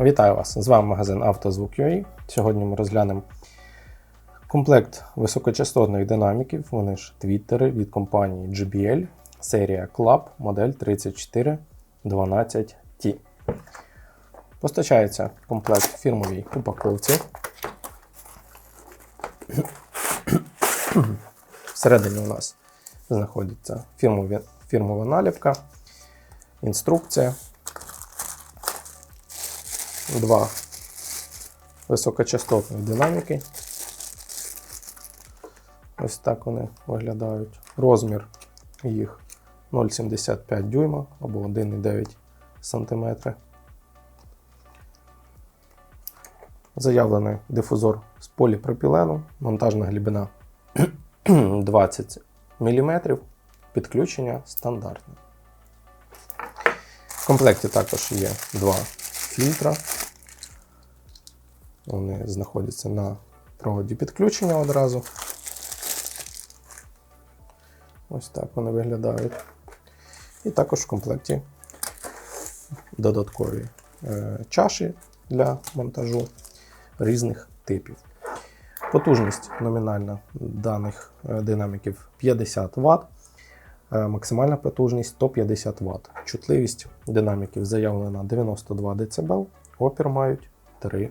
Вітаю вас! З вами магазин «Автозвук.UA». Сьогодні ми розглянемо комплект високочастотних динаміків, вони ж твіттери від компанії JBL, серія Club, модель 3412T. Постачається комплект в фірмовій упаковці. Всередині у нас знаходиться фірмова наліпка, інструкція два високочастотних динаміки. Ось так вони виглядають. Розмір їх 0,75 дюйма або 1,9 см. Заявлений дифузор з поліпропілену, монтажна глибина 20 мм, підключення стандартне. В комплекті також є два фільтра. Вони знаходяться на проводі підключення одразу. Ось так вони виглядають. І також в комплекті додаткові е, чаші для монтажу різних типів. Потужність номінальна даних е, динаміків 50 Вт, е, максимальна потужність 150 Вт. Чутливість динаміків заявлена 92 дБ, опір мають 3